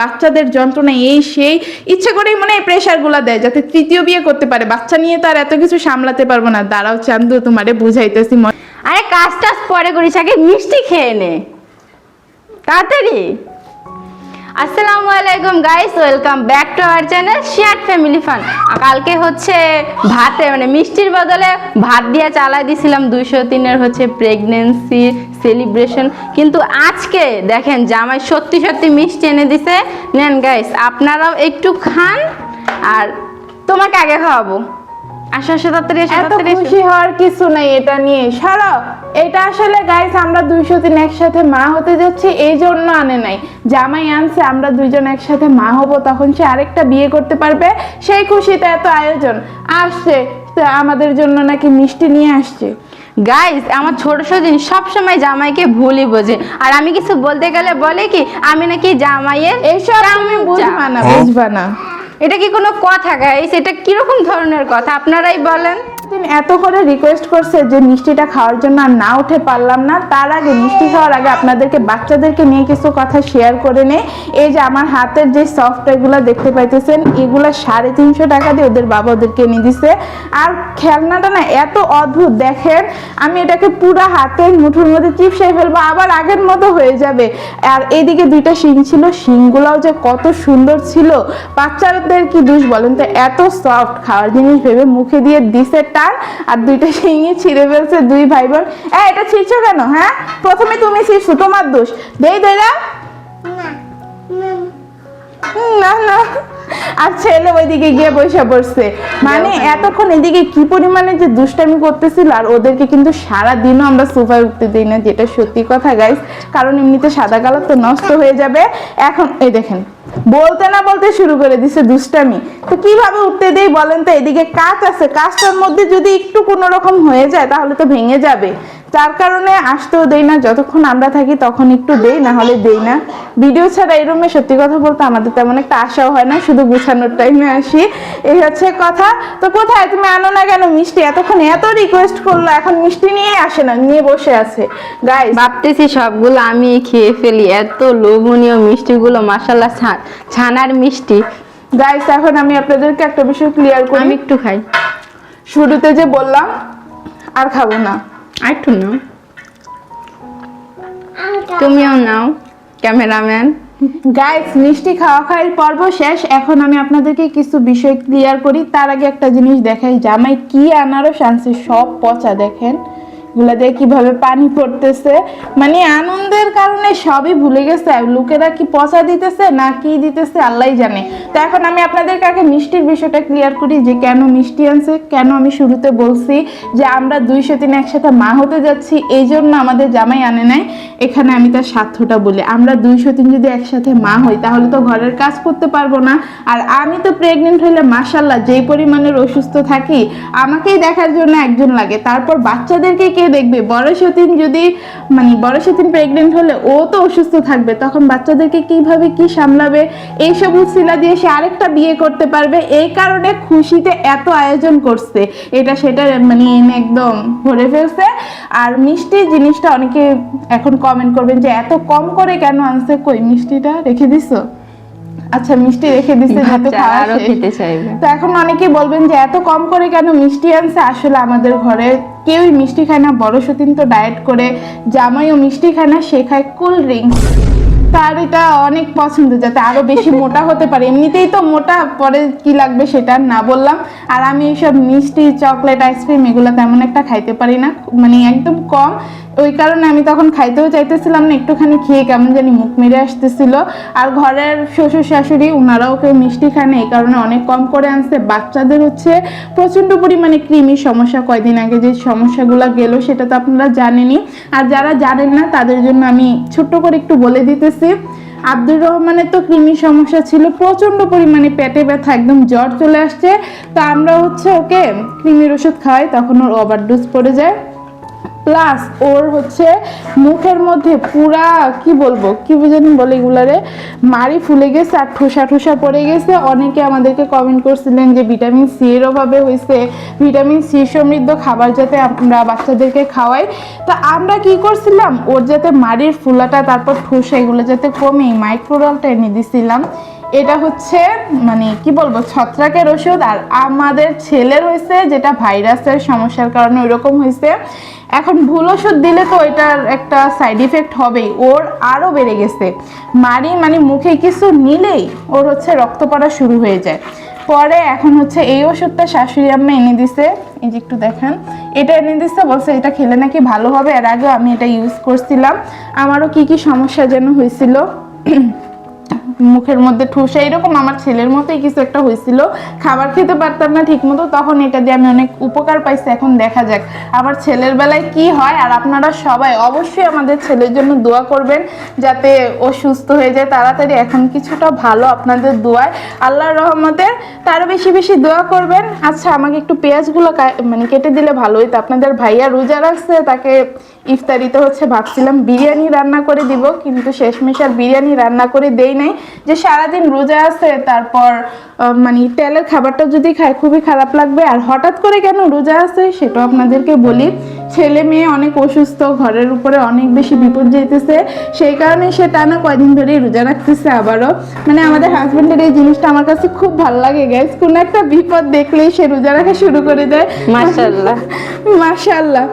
বাচ্চাদের যন্ত্রণা এই সেই। ইচ্ছে করেই মনে হয় প্রেশারগুলো দেয়, যাতে তৃতীয় বিয়ে করতে পারে। বাচ্চা নিয়ে তো আর এত কিছু সামলাতে পারব না। দাঁড়াও চান্দু, তোমারে বুঝাইতেছি মনে আরে কাজ টাজ পরে করিস, আগে মিষ্টি খেয়ে নে। তাড়াতাড়ি। আসসালামু আলাইকুম guys welcome back to our channel share family fun কালকে হচ্ছে ভাতে মানে মিষ্টির বদলে ভাত দিয়ে চালাই দিছিলাম দুইশো তিনের হচ্ছে প্রেগনেন্সি সেলিব্রেশন কিন্তু আজকে দেখেন, জামাই সত্যি সত্যি মিষ্টি এনে দিছে। নেন গাইস আপনারাও একটু খান, আর তোমাকে আগে খাওয়াবো। আসো আসো তাড়াতাড়ি আসো এত তাড়াতাড়ি এসো। খুশি হওয়ার কিছু নাই এটা নিয়ে। সরাও এটা আসলে গাইস আমরা দুইশো দিন একসাথে মা হতে যাচ্ছি এই জন্য আনে নাই। জামাই আনছে আমরা দুইজন একসাথে মা হব তখন সে আরেকটা বিয়ে করতে পারবে। সেই খুশিতে এত আয়োজন আসছে তো আমাদের জন্য নাকি মিষ্টি নিয়ে আসছে। গাইস আমার ছোট সদিন সবসময় জামাইকে ভুলই বোঝে। আর আমি কিছু বলতে গেলে বলে কি আমি নাকি জামাইয়ের এইসব তুমি বুঝবা না বুঝবা না। এটা কি কোনো কথা গাইস এটা কীরকম ধরনের কথা? আপনারাই বলেন। দিন এত করে রিকোয়েস্ট করছে যে মিষ্টিটা খাওয়ার জন্য আর না উঠে পারলাম না, তার আগে মিষ্টি খাওয়ার আগে আপনাদেরকে, বাচ্চাদেরকে নিয়ে কিছু কথা শেয়ার করে নে। এই যে আমার হাতের যে সফটওয়্যারগুলো দেখতে পাইতেছেন, এগুলো সাড়ে তিনশো টাকা দিয়ে ওদের বাবা ওদেরকে এনে দিছে। আর খেলনাটা না এত অদ্ভুত, দেখেন, আমি এটাকে পুরো হাতের মুঠোর মধ্যে চিপসে ফেলব, আবার আগের মতো হয়ে যাবে। আর এইদিকে দুইটা শিং ছিল, শিংগুলাও যে কত সুন্দর ছিল। বাচ্চাদের কি দুষ বলেন তো, এত সফট খাওয়ার জিনিস ভেবে মুখে দিয়ে দিছে টান আর দুইটা শিঙি ছিঁড়ে ফেলছে দুই ভাই বোন এ এটা ছিঁড়ছো কেন? হ্যাঁ? প্রথমে তুমি ছিঁড়ছো তোমার দোষ। দেই দেরা না না। আর ছেলে ওইদিকে গিয়ে বসে পড়ছে। মানে এতক্ষণ এদিকে কি পরিমাণে যে দুষ্টামি করতেছিল আর ওদেরকে কিন্তু সারা দিনও আমরা সোফায় উঠতে দিই না যেটা সত্যি কথা গাইস কারণ এমনিতে সাদা কালার তো নষ্ট হয়ে যাবে। এখন এই দেখেন বলতে না বলতে শুরু করে দিছে দুষ্টামি। তো কীভাবে উঠতে দেই বলেন তো? এদিকে কাঁচ আছে। কাঁচটার মধ্যে যদি একটু কোনো রকম হয়ে যায়, তাহলে তো ভেঙে যাবে। যার কারণে আসতেও দেই না। যতক্ষণ আমরা থাকি তখন একটু দেই, না হলে দেই না। ভিডিও ছাড়া এই রুমে সত্যি কথা বলতে আমাদের তেমন একটা আশাও হয় না। শুধু গুছানোর টাইমে আসি। এই হচ্ছে কথা। তো কোথায় তুমি আনো না কেন মিষ্টি? এতক্ষণ এত রিকোয়েস্ট করল, এখন মিষ্টি নিয়ে আসে না, নিয়ে বসে আছে। গাই ভাবতেছি সবগুলো আমি খেয়ে ফেলি। এত লোভনীয় মিষ্টিগুলো মাসাল্লাহ ছানার মিষ্টি। গাইস এখন আমি আপনাদেরকে একটা বিষয় ক্লিয়ার করি। আমি একটু খাই। শুরুতে যে বললাম আর খাব না। আর একটু নাও তুমিও নাও ক্যামেরাম্যান। গাইস মিষ্টি খাওয়া খাওয়ার পর্ব শেষ। এখন আমি আপনাদেরকে কিছু বিষয় ক্লিয়ার করি। তার আগে একটা জিনিস দেখাই। জামাই কি আনারস আনছে সব পচা দেখেন। এগুলা দিয়ে কীভাবে পানি পড়তেছে। মানে আনন্দের কারণে সবই ভুলে গেছে। লোকেরা কি পচা দিতেছে না কি দিতেছে আল্লাহ জানে। তো এখন আমি আপনাদেরকে আগে মিষ্টির বিষয়টা ক্লিয়ার করি যে কেন মিষ্টি আনছে, কেন আমি শুরুতে বলছি যে আমরা দুইশো দিন একসাথে মা হতে যাচ্ছি, এই জন্য আমাদের জামাই আনে নাই। এখানে আমি তার স্বার্থটা বলি। আমরা দুইশো দিন যদি একসাথে মা হই, তাহলে তো ঘরের কাজ করতে পারব না। আর আমি তো প্রেগনেন্ট হইলে মাসাল্লাহ যেই পরিমাণের অসুস্থ থাকি, আমাকেই দেখার জন্য একজন লাগে। তারপর বাচ্চাদেরকে কে দেখবে? বড় সতীন যদি মানে বড় সতীন প্রেগনেন্ট হলে ও তো অসুস্থ থাকবে। তখন বাচ্চাদেরকে কীভাবে কি সামলাবে? এইসব উৎসিলা দিয়ে সে আরেকটা বিয়ে করতে পারবে। এই কারণে খুশিতে এত আয়োজন করছে। এটা সেটা মানে এনে একদম ভরে ফেলছে। আর মিষ্টি জিনিসটা অনেকে এখন কমেন্ট করবেন যে, এত কম করে কেন আনছে? কই মিষ্টিটা রেখে দিছো? আচ্ছা মিষ্টি রেখে দিছে যেহেতু বাচ্চা খাওয়া আরও খেতে চাইবে। তো এখন অনেকে বলবেন যে এত কম করে কেন মিষ্টি আনছে? আসলে আমাদের ঘরে কেউই মিষ্টি খায় না। বড় সতীন তো ডায়েট করে জামাইও মিষ্টি খায় না সে খায় কোল্ড ড্রিঙ্কস তার এটা অনেক পছন্দ যাতে আরও বেশি মোটা হতে পারে। এমনিতেই তো মোটা পরে কি লাগবে সেটা না বললাম। আর আমি এইসব মিষ্টি চকলেট আইসক্রিম এগুলো তেমন একটা খাইতে পারি না। মানে একদম কম। ওই কারণে আমি তখন খাইতেও চাইতেছিলাম না, একটুখানি খেয়ে কেমন জানি মুখ মেরে আসতেছিল। আর ঘরের শ্বশুর শাশুড়ি ওনারাও কেউ মিষ্টি খায় না, এই কারণে অনেক কম করে আনছে। বাচ্চাদের হচ্ছে প্রচণ্ড পরিমাণে কৃমির সমস্যা কয়দিন আগে যে সমস্যাগুলো গেল, সেটা তো আপনারা জানেনই। আর যারা জানেন না, তাদের জন্য আমি ছোট্ট করে একটু বলে দিতেছি। আব্দুর রহমানের তো কৃমির সমস্যা ছিল প্রচণ্ড পরিমাণে পেটে ব্যথা, একদম জ্বর চলে আসছে। তো আমরা হচ্ছে ওকে কৃমির ওষুধ খাওয়াই, তখন ওর ওভার ওভারডোজ পড়ে যায়। প্লাস ওর হচ্ছে মুখের মধ্যে পুরা, কি বলব, কি জানি বলে এগুলারে? মারি ফুলে গেছে আর ঠোসা ঠোসা পড়ে গেছে। অনেকে আমাদেরকে কমেন্ট করছিলেন যে ভিটামিন সি এর অভাবে হয়েছে। ভিটামিন সি সমৃদ্ধ খাবার যাতে আমরা বাচ্চাদেরকে খাওয়াই। তা আমরা কি করছিলাম? ওর যাতে মাড়ির ফুলাটা, তারপর ঠোসা এগুলো যাতে কমে মাইক্রোডলটা এনে দিছিলাম। এটা হচ্ছে মানে কি বলব, ছত্রাকের ওষুধ আর আমাদের ছেলের হয়েছে যেটা ভাইরাসের সমস্যার কারণে ওইরকম হয়েছে। এখন ভুল ওষুধ দিলে তো এটার একটা সাইড ইফেক্ট হবেই। ওর আরও বেড়ে গেছে। মারি মানে মুখে কিছু নিলেই ওর হচ্ছে রক্ত পড়া শুরু হয়ে যায়। পরে এখন হচ্ছে এই ওষুধটা শাশুড়ি আম্মা এনে দিছে। এই যে একটু দেখেন, এটা এনে দিচ্ছে বলছে এটা খেলে নাকি ভালো হবে। এর আগে আমি এটা ইউজ করছিলাম। আমারও কি কি সমস্যা যেন হয়েছিল। মুখের মধ্যে ঠোসা, এরকম আমার ছেলের মতোই কিছু একটা হয়েছিল। খাবার খেতে পারতাম না ঠিক মতো তখন এটা দিয়ে আমি অনেক উপকার পাইছি, এখন দেখা যাক। আবার ছেলের বেলায় কি হয়, আর আপনারা সবাই অবশ্যই আমাদের ছেলের জন্য দোয়া করবেন, যাতে ও সুস্থ হয়ে যায় তাড়াতাড়ি। এখন কিছুটা ভালো আপনাদের দোয়ায়। আল্লাহর রহমতে তারও বেশি বেশি দোয়া করবেন। আচ্ছা আমাকে একটু পেঁয়াজগুলো মানে কেটে দিলে ভালো হইতো। আপনাদের ভাইয়া রোজা রাখছে, তাকে ইফতারিতে হচ্ছে ভাবছিলাম বিরিয়ানি রান্না করে দিব, কিন্তু শেষমেশ আর বিরিয়ানি রান্না করে দেই নাই। যে সারাদিন রোজা আছে, তারপর মানে তেলের খাবারটা যদি খায় খুবই খারাপ লাগবে। আর হঠাৎ করে কেন রোজা আছে, সেটাও আপনাদেরকে বলি। ছেলে মেয়ে অনেক অসুস্থ ঘরের উপরে অনেক বেশি বিপদ যেতেছে সেই কারণে সে টানা কয়দিন ধরেই রোজা রাখতেছে আবারও। মানে আমাদের হাজবেন্ডের এই জিনিসটা আমার কাছে খুব ভালো লাগে গ্যাস কোনো একটা বিপদ দেখলেই সে রোজা রাখা শুরু করে দেয়। মাশাআল্লাহ। মাশাআল্লাহ।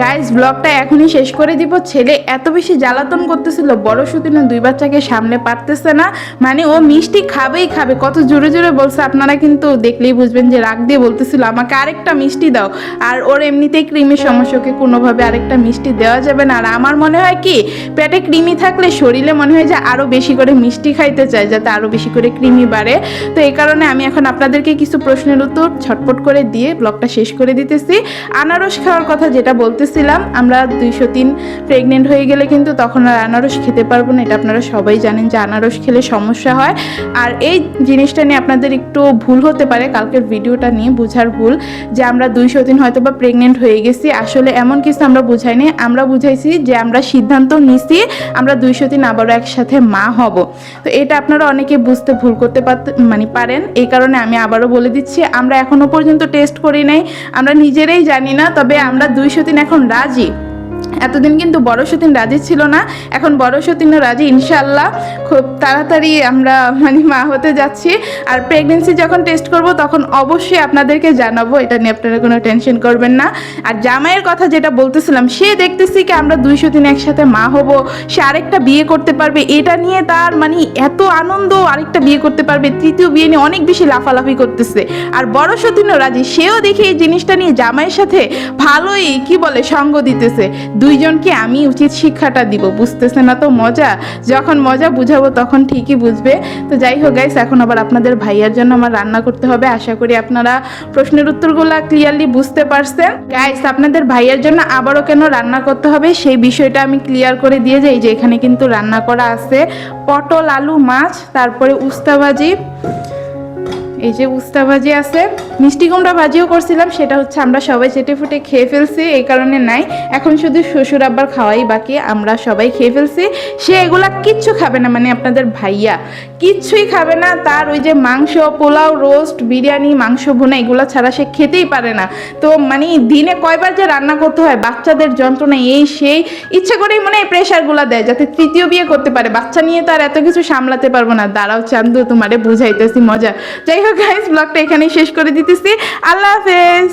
গাইস ব্লগটা এখনই শেষ করে দিব। ছেলে এত বেশি জ্বালাতন করতেছিল বড় সুদিনে দুই বাচ্চাকে সামনে পারতেছে না। মানে ও মিষ্টি খাবেই খাবে কত জোরে জোরে বলছে আপনারা কিন্তু দেখলেই বুঝবেন যে রাগ দিয়ে বলতেছিল আমাকে আরেকটা মিষ্টি দাও। আর ওর এমনিতেই ক্রিমের সমস্যা ওকে কোনোভাবে আরেকটা মিষ্টি দেওয়া যাবে না। আর আমার মনে হয় কি, পেটে ক্রিমি থাকলে শরীরে মনে হয় যে আরও বেশি করে মিষ্টি খাইতে চায়, যাতে আরও বেশি করে কৃমি বাড়ে। তো এই কারণে আমি এখন আপনাদেরকে কিছু প্রশ্নের উত্তর ছটপট করে দিয়ে ব্লগটা শেষ করে দিতেছি। আনারস খাওয়ার কথা যেটা বলতেছিলাম, আমরা দুইশো তিন প্রেগনেন্ট হয়ে গেলে কিন্তু তখন আর আনারস খেতে পারব না, এটা আপনারা সবাই জানেন যে আনারস খেলে সমস্যা হয়। আর এই জিনিসটা নিয়ে আপনাদের একটু ভুল হতে পারে, কালকের ভিডিওটা নিয়ে বোঝার ভুল যে আমরা দুইশো দিন হয়তো বা প্রেগনেন্ট হয়ে গেছি। আসলে এমন কিছু আমরা বুঝাইনি আমরা বুঝাইছি যে আমরা সিদ্ধান্ত নিছি আমরা দুইশো দিন আবারও একসাথে মা হব। তো এটা আপনারা অনেকে বুঝতে ভুল করতে মানে পারেন। এই কারণে আমি আবারও বলে দিচ্ছি, আমরা এখনও পর্যন্ত টেস্ট করি নাই। আমরা নিজেরাই জানি না, তবে আমরা দুইশো দিন এখন রাজি। এতদিন কিন্তু বড় সতীন রাজি ছিল না। এখন বড় সতীনও রাজি ইনশাল্লাহ খুব তাড়াতাড়ি আমরা মানে মা হতে যাচ্ছি। আর প্রেগনেন্সি যখন টেস্ট করব, তখন অবশ্যই আপনাদেরকে জানাব। এটা নিয়ে আপনারা কোনো টেনশন করবেন না। আর জামাইয়ের কথা যেটা বলতেছিলাম, সে দেখতেছি কি আমরা দুইশো দিন একসাথে মা হব। সে আরেকটা বিয়ে করতে পারবে। এটা নিয়ে তার মানে এত আনন্দ, আরেকটা বিয়ে করতে পারবে। তৃতীয় বিয়ে নিয়ে অনেক বেশি লাফালাফি করতেছে। আর বড় সতীনও রাজি। সেও দেখি এই জিনিসটা নিয়ে জামাইয়ের সাথে ভালোই, কি বলে, সঙ্গ দিতেছে। দুইজনকে আমি উচিত শিক্ষাটা দিব, বুঝতেছে না তো মজা? যখন মজা বুঝাবো তখন ঠিকই বুঝবে। তো যাই হোক গাইস এখন আবার আপনাদের ভাইয়ার জন্য আমার রান্না করতে হবে। আশা করি আপনারা প্রশ্নের উত্তরগুলো ক্লিয়ারলি বুঝতে পারছেন। গাইস আপনাদের ভাইয়ার জন্য আবারও কেন রান্না করতে হবে সেই বিষয়টা আমি ক্লিয়ার করে দিয়ে যাই। যে এখানে কিন্তু রান্না করা আছে। পটল, আলু, মাছ, তারপরে উস্তা ভাজি এই যে উস্তা ভাজি আছে, মিষ্টি কুমড়া ভাজিও করছিলাম, সেটা হচ্ছে আমরা সবাই চেটে ফুটে খেয়ে ফেলছি, এই কারণে নাই। এখন শুধু শ্বশুর আব্বার খাওয়াই বাকি, আমরা সবাই খেয়ে ফেলছি। সে এগুলা কিচ্ছু খাবে না মানে আপনাদের ভাইয়া। কিচ্ছুই খাবে না, তার ওই যে মাংস, পোলাও, রোস্ট, বিরিয়ানি, মাংস ভুনা, এগুলো ছাড়া সে খেতেই পারে না। তো মানে দিনে কয়বার যে রান্না করতে হয়, বাচ্চাদের যন্ত্রণা এই সেই, ইচ্ছে করেই মনে হয় প্রেশারগুলো দেয়, যাতে তৃতীয় বিয়ে করতে পারে। বাচ্চা নিয়ে তার এত কিছু সামলাতে পারব না। দাঁড়াও চান্দু, তোমারে বুঝাইতেছি মজা। যাই হোক গাইস ব্লগটা এখানেই শেষ করে দিতেছি। আল্লাহ হাফেজ!